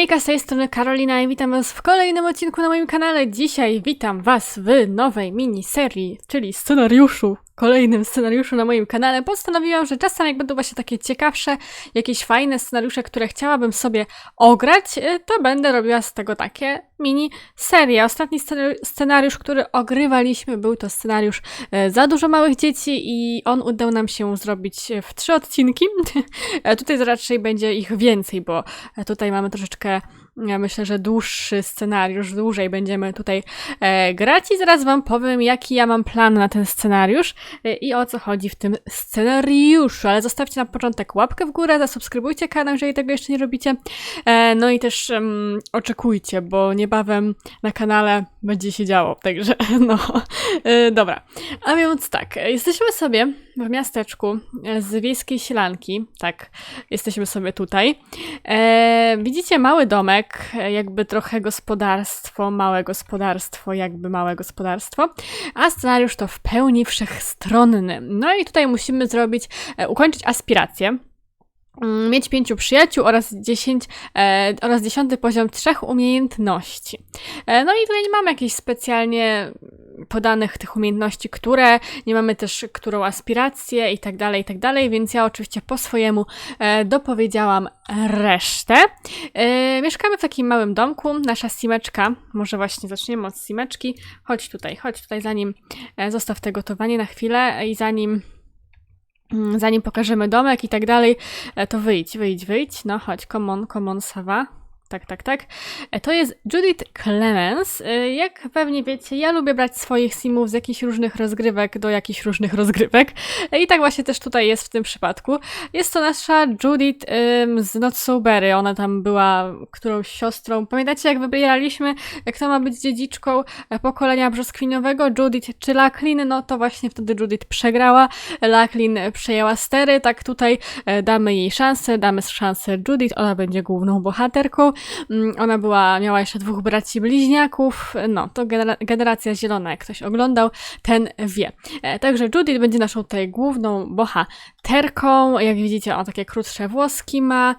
Hejka, z tej strony Karolina i witam was w kolejnym odcinku na moim kanale. Dzisiaj witam was w nowej miniserii, czyli scenariuszu, kolejnym scenariuszu na moim kanale. Postanowiłam, że czasem jak będą właśnie takie ciekawsze, jakieś fajne scenariusze, które chciałabym sobie ograć, e, to będę robiła z tego takie mini serie. Ostatni scenari- scenariusz, który ogrywaliśmy, był to scenariusz e, Za dużo małych dzieci i on udał nam się zrobić w trzy odcinki. E, Tutaj raczej będzie ich więcej, bo E, Tutaj mamy troszeczkę, myślę, że dłuższy scenariusz, dłużej będziemy tutaj e, grać i zaraz Wam powiem, jaki ja mam plan na ten scenariusz e, i o co chodzi w tym scenariuszu. Ale zostawcie na początek łapkę w górę, zasubskrybujcie kanał, jeżeli tego jeszcze nie robicie. E, no i też oczekujcie, bo niebawem na kanale będzie się działo, także no, e, dobra. A więc tak, jesteśmy sobie w miasteczku e, z wiejskiej sielanki, tak, jesteśmy sobie tutaj. E, widzicie mały domek, e, jakby trochę gospodarstwo, małe gospodarstwo, jakby małe gospodarstwo, a scenariusz to w pełni wszechstronny. No i tutaj musimy zrobić, ukończyć aspirację. Mm, Mieć pięciu przyjaciół oraz, 10, e, oraz dziesiąty poziom trzech umiejętności. E, no i tutaj nie mamy jakichś specjalnie podanych tych umiejętności, które, nie mamy też którą aspirację i tak dalej, i tak dalej, więc ja oczywiście po swojemu e, dopowiedziałam resztę. E, mieszkamy w takim małym domku, nasza simeczka, może właśnie zaczniemy od simeczki, chodź tutaj, chodź tutaj, zanim e, zostaw te gotowanie na chwilę i zanim zanim pokażemy domek i tak dalej, e, to wyjdź, wyjdź, wyjdź, no chodź, come on, come on, Sawa. Tak, tak, tak. E, To jest Judith Clemens. E, Jak pewnie wiecie, ja lubię brać swoich simów z jakichś różnych rozgrywek do jakichś różnych rozgrywek. E, I tak właśnie też tutaj jest w tym przypadku. Jest to nasza Judith z Not So Berry. Ona tam była którąś siostrą. Pamiętacie, jak wybieraliśmy, kto ma być dziedziczką pokolenia brzoskwiniowego? Judith czy Lacklin? No to właśnie wtedy Judith przegrała. Lacklin przejęła stery. Tak tutaj damy jej szansę. Damy szansę Judith. Ona będzie główną bohaterką. Mm, Ona była, miała jeszcze dwóch braci bliźniaków. No, to genera- generacja zielona, jak ktoś oglądał, ten wie. E, Także Judith będzie naszą tutaj główną bohaterką. Jak widzicie, on takie krótsze włoski ma.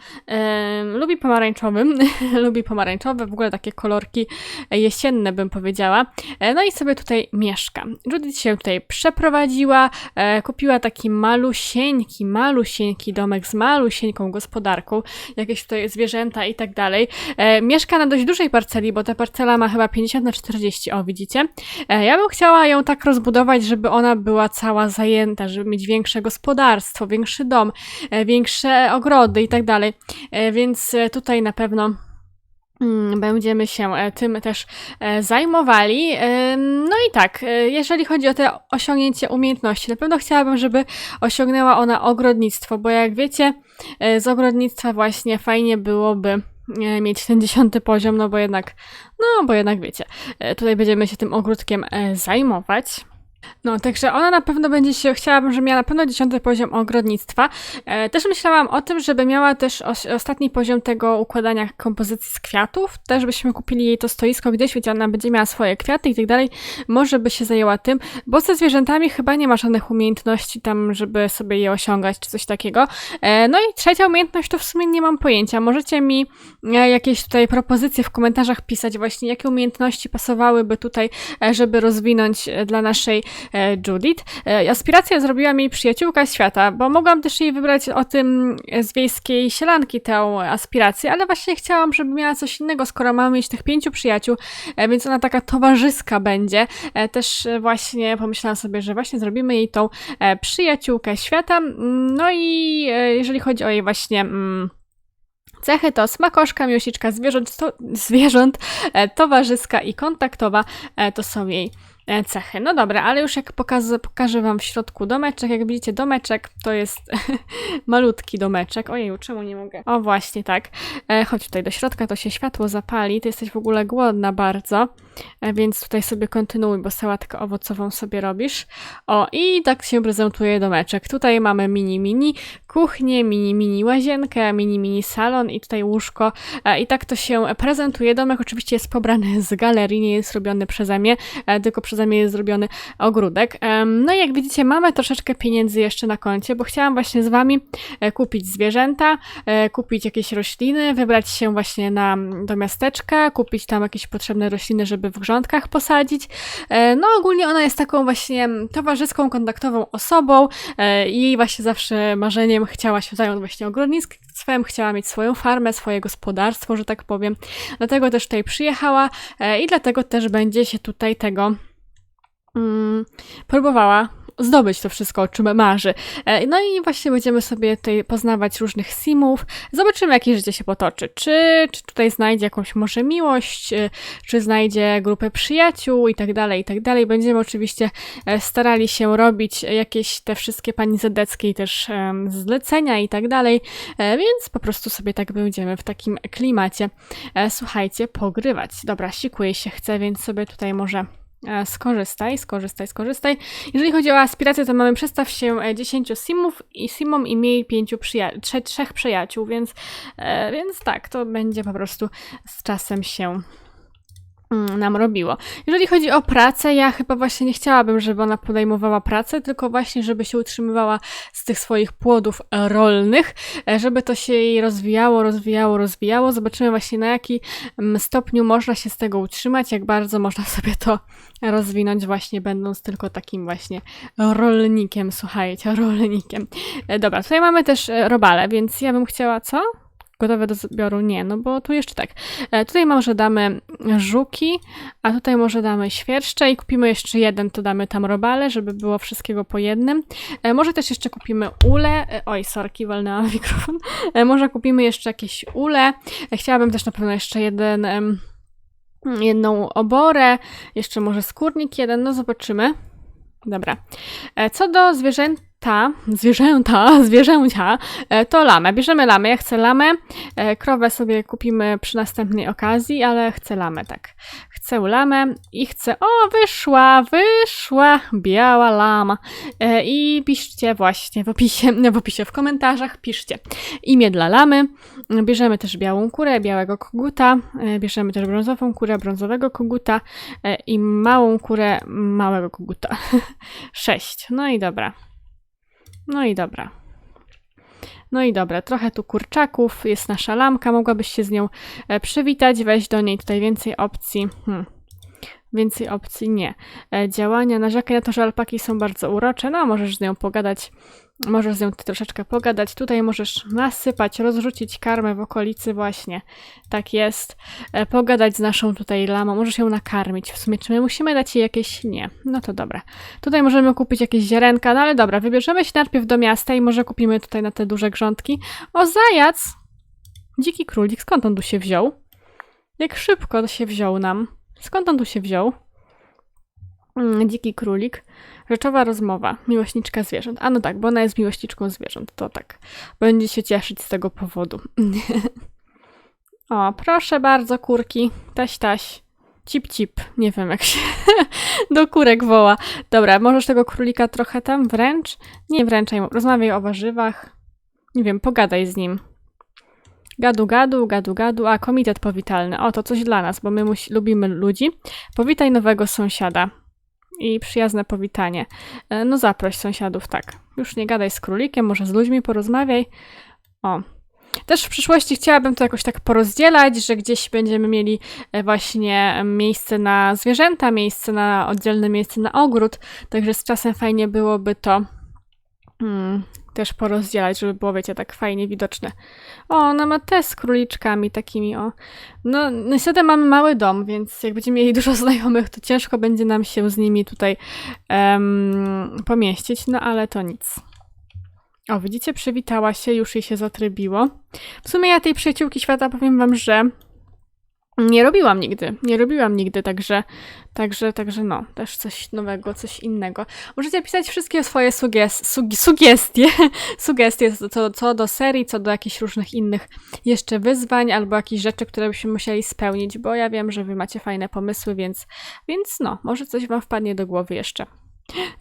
Lubi pomarańczowym. lubi pomarańczowe, w ogóle takie kolorki jesienne, bym powiedziała. E, No i sobie tutaj mieszka. Judith się tutaj przeprowadziła, e, kupiła taki malusieńki, malusieńki domek z malusieńką gospodarką, jakieś tutaj zwierzęta i tak dalej. E, mieszka na dość dużej parceli, bo ta parcela ma chyba 50 na 40, o widzicie. E, ja bym chciała ją tak rozbudować, żeby ona była cała zajęta, żeby mieć większe gospodarstwo, większy dom, e, większe ogrody i tak dalej. E, więc e, tutaj na pewno Mm, Będziemy się e, tym też zajmowali. No i tak, jeżeli chodzi o te osiągnięcie umiejętności, na pewno chciałabym, żeby osiągnęła ona ogrodnictwo, bo jak wiecie, z ogrodnictwa właśnie fajnie byłoby mieć ten dziesiąty poziom, no bo jednak, no bo jednak wiecie, e, tutaj będziemy się tym ogródkiem e, zajmować. No, także ona na pewno będzie się, chciałabym, żeby miała na pewno dziesiąty poziom ogrodnictwa. E, też myślałam o tym, żeby miała też os, ostatni poziom tego układania kompozycji z kwiatów. Też byśmy kupili jej to stoisko gdzieś, wiecie, ona będzie miała swoje kwiaty i tak dalej. Może by się zajęła tym, bo ze zwierzętami chyba nie ma żadnych umiejętności tam, żeby sobie je osiągać, czy coś takiego. E, no i trzecia umiejętność to w sumie nie mam pojęcia. Możecie mi e, jakieś tutaj propozycje w komentarzach pisać właśnie, jakie umiejętności pasowałyby tutaj, e, żeby rozwinąć e, dla naszej Judith. E, Aspirację zrobiła mi przyjaciółka świata, bo mogłam też jej wybrać o tym e, z wiejskiej sielanki tę aspirację, ale właśnie chciałam, żeby miała coś innego, skoro mamy mieć tych pięciu przyjaciół, e, więc ona taka towarzyska będzie. E, Też e, właśnie pomyślałam sobie, że właśnie zrobimy jej tą e, przyjaciółkę świata. Mm, No i e, jeżeli chodzi o jej właśnie... mm, Cechy to smakoszka, miłośniczka zwierząt, to, zwierząt e, towarzyska i kontaktowa e, to są jej e, cechy. No dobra, ale już jak pokażę, pokażę Wam w środku domeczek, jak widzicie domeczek to jest malutki domeczek. Ojej, czemu nie mogę? O właśnie, tak. E, chodź tutaj do środka, to się światło zapali. Ty jesteś w ogóle głodna bardzo, e, więc tutaj sobie kontynuuj, bo sałatkę owocową sobie robisz. O, i tak się prezentuje domeczek. Tutaj mamy mini, mini kuchnię, mini, mini łazienkę, mini, mini salon i tutaj łóżko. E, I tak to się prezentuje. Domek oczywiście jest pobrany z galerii, nie jest robiony przeze mnie, e, tylko przeze mnie jest zrobiony ogródek. No i jak widzicie, mamy troszeczkę pieniędzy jeszcze na koncie, bo chciałam właśnie z wami e, kupić zwierzęta, e, kupić jakieś rośliny, wybrać się właśnie na, do miasteczka, kupić tam jakieś potrzebne rośliny, żeby w grządkach posadzić. E, No ogólnie ona jest taką właśnie towarzyską, kontaktową osobą e, i jej właśnie zawsze marzeniem chciała się zająć właśnie ogrodnictwem, chciała mieć swoją farmę, swoje gospodarstwo, że tak powiem. Dlatego też tutaj przyjechała e, i dlatego też będzie się tutaj tego mm, próbowała zdobyć to wszystko, o czym marzy. E, No i właśnie będziemy sobie tutaj poznawać różnych simów. Zobaczymy, jakie życie się potoczy. Czy, czy tutaj znajdzie jakąś może miłość, e, czy znajdzie grupę przyjaciół i tak dalej, i tak dalej. Będziemy oczywiście e, starali się robić jakieś te wszystkie pani Zedeckie i też zlecenia i tak dalej, więc po prostu sobie tak będziemy w takim klimacie. Słuchajcie, pogrywać. Dobra, sikuje się chce, więc sobie tutaj może skorzystaj, skorzystaj, skorzystaj. Jeżeli chodzi o aspiracje, to mamy przestaw się e, 10 simów i simom i miej 5 przyja- trze- trzech przyjaciół, więc, e, więc tak, to będzie po prostu z czasem się nam robiło. Jeżeli chodzi o pracę, ja chyba właśnie nie chciałabym, żeby ona podejmowała pracę, tylko właśnie, żeby się utrzymywała z tych swoich płodów rolnych, e, żeby to się jej rozwijało, rozwijało, rozwijało. Zobaczymy właśnie na jaki mm, stopniu można się z tego utrzymać, jak bardzo można sobie to rozwinąć właśnie będąc tylko takim właśnie rolnikiem, słuchajcie, rolnikiem. E, Dobra, tutaj mamy też e, robale, więc ja bym chciała, co? Gotowe do zbioru? Nie, no bo tu jeszcze tak. E, Tutaj może damy żuki, a tutaj może damy świerszcze i kupimy jeszcze jeden, to damy tam robale, żeby było wszystkiego po jednym. E, Może też jeszcze kupimy ule. E, Oj, sorki, walnęłam mikrofon. Może kupimy jeszcze jakieś ule. Chciałabym też na pewno jeszcze jeden, jedną oborę, jeszcze może skórnik jeden, no zobaczymy. Dobra. Co do zwierzęta, zwierzęta, zwierzęcia, e, to lamę. Bierzemy lamę. Ja chcę lamę. E, Krowę sobie kupimy przy następnej okazji, ale chcę lamę, tak. Chcę lamę i chcę. O, wyszła, wyszła biała lama. E, I piszcie właśnie w opisie, w opisie, w komentarzach piszcie imię dla lamy. Bierzemy też białą kurę, białego koguta. Bierzemy też brązową kurę, brązowego koguta i małą kurę, małego koguta. Sześć. No i dobra. No i dobra. No i dobra, trochę tu kurczaków, jest nasza lamka, mogłabyś się z nią e, przywitać, wejść do niej tutaj więcej opcji. Hmm. Więcej opcji nie. E, działania, narzekaj na to, że alpaki są bardzo urocze, no możesz z nią pogadać, możesz z nią troszeczkę pogadać. Tutaj możesz nasypać, rozrzucić karmę w okolicy właśnie. Tak jest. E, pogadać z naszą tutaj lamą, możesz ją nakarmić. W sumie czy my musimy dać jej jakieś... Nie. No to dobra. Tutaj możemy kupić jakieś ziarenka, no ale dobra, wybierzemy się najpierw do miasta i może kupimy tutaj na te duże grządki. O, zajac! Dziki królik, skąd on tu się wziął? Jak szybko się wziął nam. Skąd on tu się wziął? Mm, dziki królik. Rzeczowa rozmowa. Miłośniczka zwierząt. A no tak, bo ona jest miłośniczką zwierząt. To tak. Będzie się cieszyć z tego powodu. o, proszę bardzo, kurki. Taś, taś. Cip, cip. Nie wiem, jak się do kurek woła. Dobra, możesz tego królika trochę tam wręcz? Nie wręczaj mu. Rozmawiaj o warzywach. Nie wiem, pogadaj z nim. Gadu, gadu, gadu, gadu. A, komitet powitalny. O, to coś dla nas, bo my lubimy ludzi. Powitaj nowego sąsiada. I przyjazne powitanie. E, No zaproś sąsiadów, tak. Już nie gadaj z królikiem, może z ludźmi porozmawiaj. O. Też w przyszłości chciałabym to jakoś tak porozdzielać, że gdzieś będziemy mieli e, właśnie miejsce na zwierzęta, miejsce na oddzielne miejsce na ogród. Także z czasem fajnie byłoby to mm, też porozdzielać, żeby było, wiecie, tak fajnie widoczne. O, ona ma te z króliczkami takimi, o. No, niestety mamy mały dom, więc jak będziemy mieli dużo znajomych, to ciężko będzie nam się z nimi tutaj em, pomieścić, no ale to nic. O, widzicie, przywitała się, już jej się zatrybiło. W sumie ja tej przyjaciółki świata powiem wam, że nie robiłam nigdy. Nie robiłam nigdy, także, także, także no, też coś nowego, coś innego. Możecie pisać wszystkie swoje suges sugi sugestie, sugestie co, co do serii, co do jakichś różnych innych jeszcze wyzwań albo jakichś rzeczy, które byśmy musieli spełnić, bo ja wiem, że wy macie fajne pomysły, więc, więc no, może coś wam wpadnie do głowy jeszcze.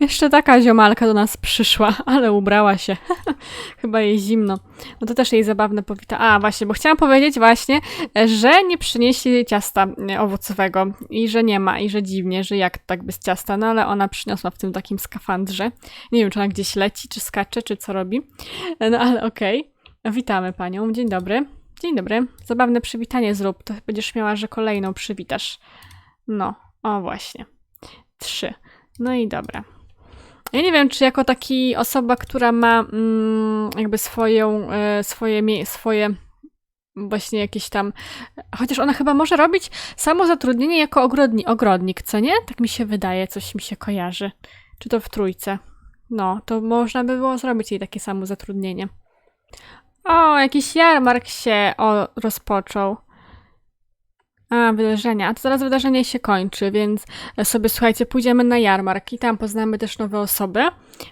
Jeszcze taka ziomalka do nas przyszła, ale ubrała się. Chyba jej zimno. No to też jej zabawne powita. A, właśnie, bo chciałam powiedzieć właśnie, że nie przynieśli ciasta e, owocowego i że nie ma, i że dziwnie, że jak tak bez ciasta, no ale ona przyniosła w tym takim skafandrze. Nie wiem, czy ona gdzieś leci, czy skacze, czy co robi. No ale okej. Witamy panią. Dzień dobry. Dzień dobry. Zabawne przywitanie zrób. To będziesz miała, że kolejną przywitasz. No, o właśnie. Trzy. No i dobra. Ja nie wiem, czy jako taki osoba, która ma mm, jakby swoją, e, swoje, swoje właśnie jakieś tam. Chociaż ona chyba może robić samo zatrudnienie jako ogrodni, ogrodnik, co nie? Tak mi się wydaje, coś mi się kojarzy. Czy to w trójce? No, to można by było zrobić jej takie samo zatrudnienie. O, jakiś jarmark się o, rozpoczął. A, wydarzenia. A to zaraz wydarzenie się kończy, więc sobie, słuchajcie, pójdziemy na jarmark i tam poznamy też nowe osoby.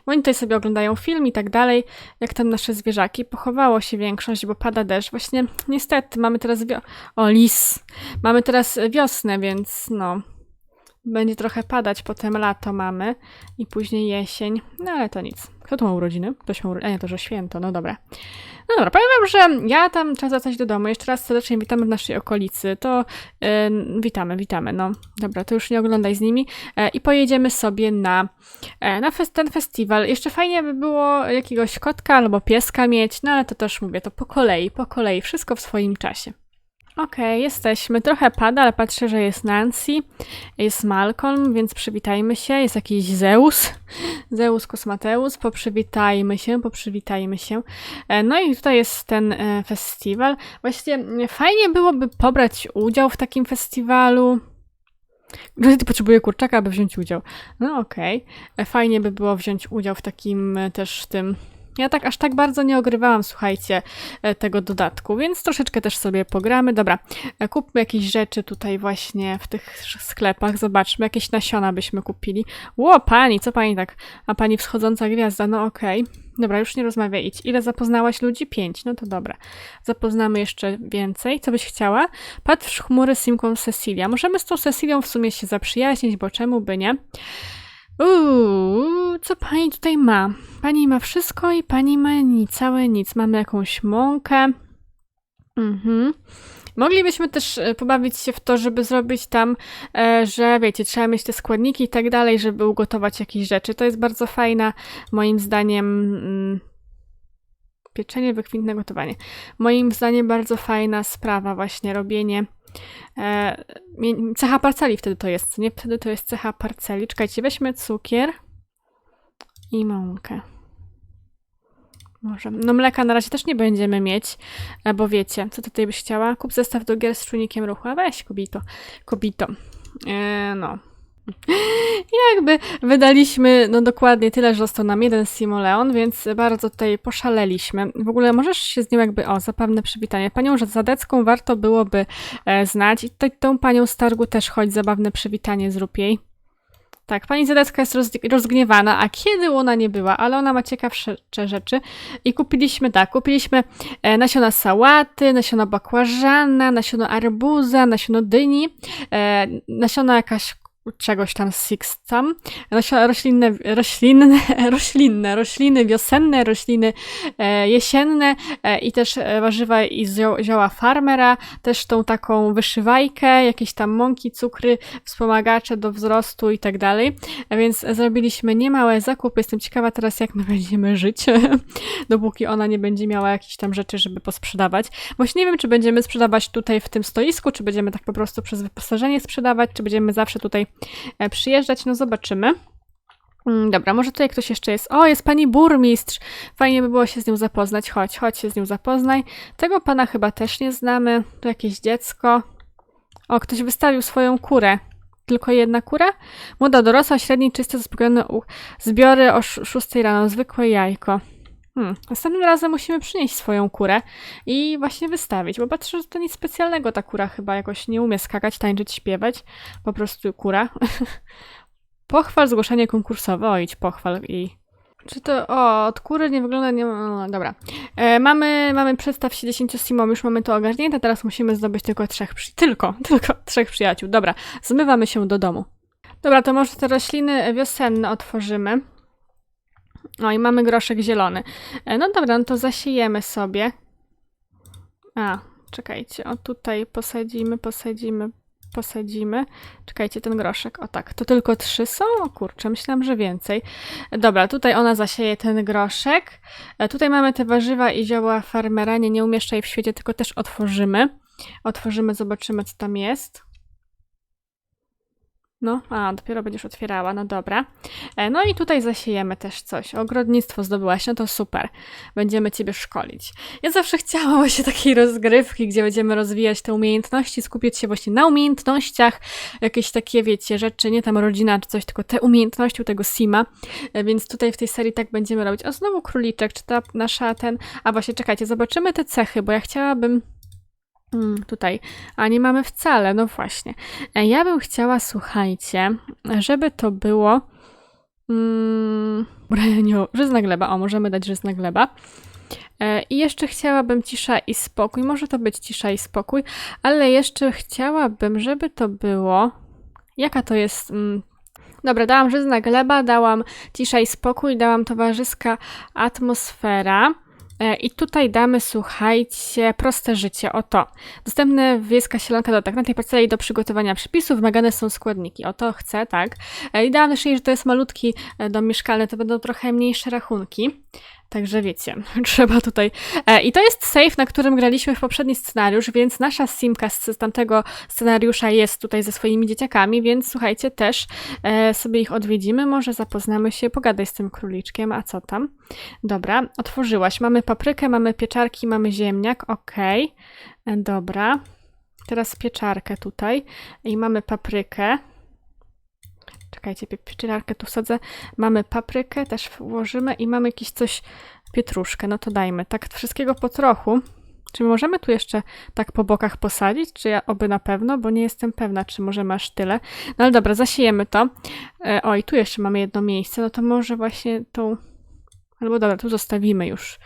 Oni tutaj sobie oglądają film i tak dalej, jak tam nasze zwierzaki. Pochowało się większość, bo pada deszcz. Właśnie, niestety, mamy teraz wio... O, lis! Mamy teraz wiosnę, więc no... Będzie trochę padać, potem lato mamy i później jesień. No ale to nic. Kto tu ma urodziny? Ktoś ma urodziny. A nie, to że święto, no dobra. No dobra, powiem wam, że ja tam czas wracać do domu. Jeszcze raz serdecznie witamy w naszej okolicy. To yy, witamy, witamy. No dobra, to już nie oglądaj z nimi. E, I pojedziemy sobie na, e, na fes- ten festiwal. Jeszcze fajnie by było jakiegoś kotka albo pieska mieć, no ale to też mówię, to po kolei, po kolei. Wszystko w swoim czasie. Okej, jesteśmy. Trochę pada, ale patrzę, że jest Nancy, jest Malcolm, więc przywitajmy się. Jest jakiś Zeus, Zeus Kosmateus. Poprzywitajmy się, poprzywitajmy się. E, No i tutaj jest ten e, festiwal. Właściwie mm, fajnie byłoby pobrać udział w takim festiwalu. Ty potrzebuje kurczaka, aby wziąć udział. No okej. E, Fajnie by było wziąć udział w takim też tym. Ja tak aż tak bardzo nie ogrywałam, słuchajcie, e, tego dodatku, więc troszeczkę też sobie pogramy. Dobra, e, kupmy jakieś rzeczy tutaj właśnie w tych sklepach. Zobaczmy, jakieś nasiona byśmy kupili. Ło, pani, co pani tak? A pani wschodząca gwiazda, no okej. Dobra, już nie rozmawiaj, idź. Ile zapoznałaś ludzi? Pięć, no to dobra. Zapoznamy jeszcze więcej. Co byś chciała? Patrz chmury z Simką Cecilia. Możemy z tą Cecilią w sumie się zaprzyjaźnić, bo czemu by nie? Uuu, co pani tutaj ma? Pani ma wszystko i pani ma nic, całe nic. Mamy jakąś mąkę. Mhm. Moglibyśmy też e, pobawić się w to, żeby zrobić tam, e, że wiecie, trzeba mieć te składniki i tak dalej, żeby ugotować jakieś rzeczy. To jest bardzo fajna, moim zdaniem, mm, pieczenie, wykwintne gotowanie. Moim zdaniem bardzo fajna sprawa właśnie robienie e, cecha parceli wtedy to jest, nie? Wtedy to jest cecha parceli. Czekajcie, weźmy cukier i mąkę. Może. No mleka na razie też nie będziemy mieć, e, bo wiecie, co tutaj byś chciała? Kup zestaw do gier z czujnikiem ruchu. A weź, kobito. Kobito. E, no. Jakby wydaliśmy, no dokładnie tyle, że został nam jeden Simoleon, więc bardzo tutaj poszaleliśmy. W ogóle możesz się z nią jakby, o, zapewne przywitanie. Panią Zadecką warto byłoby e, znać i tutaj tą panią z targu też chodź, zabawne przywitanie zrób jej. Tak, pani Zadecka jest roz- rozgniewana, a kiedy ona nie była, ale ona ma ciekawsze rzeczy. I kupiliśmy tak, kupiliśmy e, nasiona sałaty, nasiona bakłażana, nasiona arbuza, nasiona dyni, e, nasiona jakaś czegoś tam six tam, roślinne, roślinne, roślinne, rośliny wiosenne, rośliny e, jesienne e, i też e, warzywa i zio, zioła farmera, też tą taką wyszywajkę, jakieś tam mąki, cukry, wspomagacze do wzrostu i tak dalej. Więc zrobiliśmy niemałe zakupy. Jestem ciekawa teraz, jak my będziemy żyć, dopóki ona nie będzie miała jakichś tam rzeczy, żeby posprzedawać. Właśnie nie wiem, czy będziemy sprzedawać tutaj w tym stoisku, czy będziemy tak po prostu przez wyposażenie sprzedawać, czy będziemy zawsze tutaj przyjeżdżać. No zobaczymy. Mm, Dobra, może tutaj ktoś jeszcze jest. O, jest pani burmistrz. Fajnie by było się z nią zapoznać. Chodź, chodź się z nią zapoznaj. Tego pana chyba też nie znamy. Tu jakieś dziecko. O, ktoś wystawił swoją kurę. Tylko jedna kura? Młoda, dorosła, średniej, czysto zaspokojone zbiory o 6 rano. Zwykłe jajko. Hmm. Następnym razem musimy przynieść swoją kurę i właśnie wystawić, bo patrzę, że to nic specjalnego ta kura chyba jakoś nie umie skakać, tańczyć, śpiewać. Po prostu kura. Pochwal zgłoszenie konkursowe. O, idź pochwal i... Czy to... O, od kury nie wygląda... Nie... No, dobra. E, mamy, mamy przedstaw się 10 simom, już mamy to ogarnięte, teraz musimy zdobyć tylko trzech przy... Tylko, tylko trzech przyjaciół. Dobra, zmywamy się do domu. Dobra, to może te rośliny wiosenne otworzymy. No i mamy groszek zielony. E, No dobra, no to zasiejemy sobie. A, czekajcie, o tutaj posadzimy, posadzimy, posadzimy. Czekajcie, ten groszek, o tak, to tylko trzy są? O kurczę, myślałam, że więcej. Dobra, tutaj ona zasieje ten groszek. E, Tutaj mamy te warzywa i zioła farmera, nie, nie umieszczaj w świecie, tylko też otworzymy. Otworzymy, zobaczymy, co tam jest. No, a, dopiero będziesz otwierała, no dobra. E, No i tutaj zasiejemy też coś. Ogrodnictwo zdobyłaś, no to super. Będziemy Ciebie szkolić. Ja zawsze chciałam właśnie takiej rozgrywki, gdzie będziemy rozwijać te umiejętności, skupiać się właśnie na umiejętnościach, jakieś takie, wiecie, rzeczy, nie tam rodzina czy coś, tylko te umiejętności u tego Sima. E, Więc tutaj w tej serii tak będziemy robić. O, znowu króliczek, czy ta nasza ten... A właśnie, czekajcie, zobaczymy te cechy, bo ja chciałabym... Mm, tutaj, a nie mamy wcale, no właśnie. E, Ja bym chciała, słuchajcie, żeby to było. Mm, Brenio, żyzna gleba. O, możemy dać żyzna gleba. E, I jeszcze chciałabym cisza i spokój. Może to być cisza i spokój, ale jeszcze chciałabym, żeby to było. Jaka to jest. Mm, Dobra, dałam żyzna gleba, dałam cisza i spokój, dałam towarzyska atmosfera. E, I tutaj damy, słuchajcie, proste życie. Oto. Dostępne wiejska sielanka do tak. Na tej parceli do przygotowania przepisów wymagane są składniki. O to chcę, tak. I dałam jej, że to jest malutki e, dom mieszkalny, to będą trochę mniejsze rachunki. Także wiecie, trzeba tutaj. E, I to jest safe, na którym graliśmy w poprzedni scenariusz, więc nasza simka z, tamtego scenariusza jest tutaj ze swoimi dzieciakami, więc słuchajcie, też e, sobie ich odwiedzimy, może zapoznamy się, pogadaj z tym króliczkiem, a co tam? Dobra, otworzyłaś. Mamy paprykę, mamy pieczarki, mamy ziemniak, okej. E, Dobra. Teraz pieczarkę tutaj i mamy paprykę. Czekajcie, pie- pieczarkę tu wsadzę. Mamy paprykę, też włożymy i mamy jakieś coś, pietruszkę, no to dajmy. Tak wszystkiego po trochu. Czy możemy tu jeszcze tak po bokach posadzić? Czy ja oby na pewno? Bo nie jestem pewna, czy możemy aż tyle. No ale dobra, zasiejemy to. E, o, i tu jeszcze mamy jedno miejsce. No to może właśnie tą... Albo dobra, tu zostawimy już.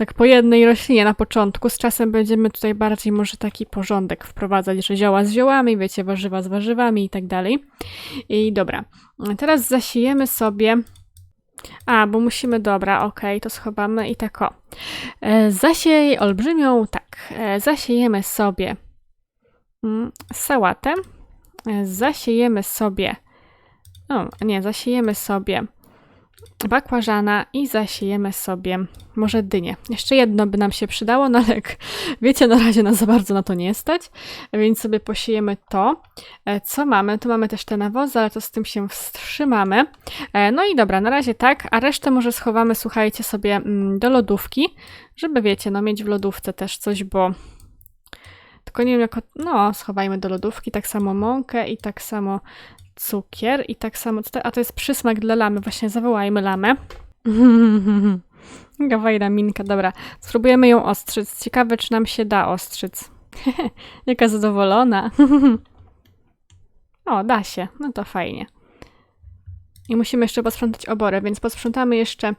Tak po jednej roślinie na początku. Z czasem będziemy tutaj bardziej może taki porządek wprowadzać, że zioła z ziołami, wiecie, warzywa z warzywami i tak dalej. I dobra, teraz zasiejemy sobie. A, bo musimy, dobra, okej, to schowamy i tak o. E, Zasiej olbrzymią, tak, e, zasiejemy sobie mm, sałatę, E, zasiejemy sobie, o, nie, zasiejemy sobie bakłażana i zasiejemy sobie może dynię. Jeszcze jedno by nam się przydało, no ale jak wiecie, na razie nas za bardzo na to nie stać, więc sobie posiejemy to. E, Co mamy? Tu mamy też te nawozy, ale to z tym się wstrzymamy. E, No i dobra, na razie tak, a resztę może schowamy, słuchajcie, sobie mm, do lodówki, żeby wiecie, no mieć w lodówce też coś, bo tylko nie wiem jak, no schowajmy do lodówki, tak samo mąkę i tak samo cukier i tak samo, a to jest przysmak dla lamy, właśnie zawołajmy lamę. Jaka fajna minka, dobra. Spróbujemy ją ostrzyc. Ciekawe, czy nam się da ostrzyc. Jaka zadowolona. o, da się. No to fajnie. I musimy jeszcze posprzątać oborę, więc posprzątamy jeszcze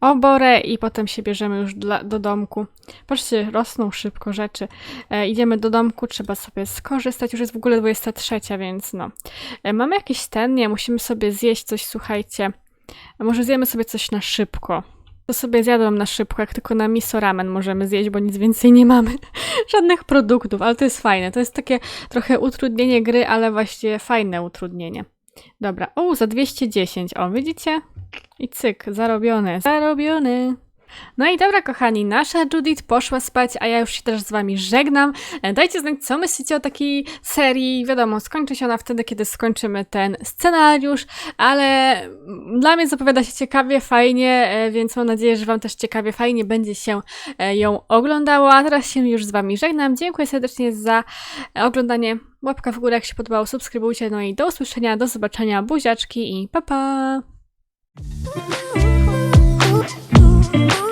oborę i potem się bierzemy już dla, do domku. Patrzcie, rosną szybko rzeczy. E, idziemy do domku, trzeba sobie skorzystać. Już jest w ogóle 23, więc no. E, mamy jakieś ten, nie, musimy sobie zjeść coś, słuchajcie. A może zjemy sobie coś na szybko. To sobie zjadłam na szybko, jak tylko na miso ramen możemy zjeść, bo nic więcej nie mamy. Żadnych produktów, ale to jest fajne. To jest takie trochę utrudnienie gry, ale właściwie fajne utrudnienie. Dobra, o, za 210. O, widzicie? I cyk, zarobione. Zarobiony. No i dobra, kochani, nasza Judith poszła spać, a ja już się też z wami żegnam. E, Dajcie znać, co myślicie o takiej serii. Wiadomo, skończy się ona wtedy, kiedy skończymy ten scenariusz, ale dla mnie zapowiada się ciekawie, fajnie, e, więc mam nadzieję, że wam też ciekawie, fajnie będzie się e, ją oglądało. A teraz się już z wami żegnam. Dziękuję serdecznie za oglądanie. Łapka w górę, jak się podobało, subskrybujcie. No i do usłyszenia, do zobaczenia, buziaczki i pa pa! Ooh, ooh, ooh,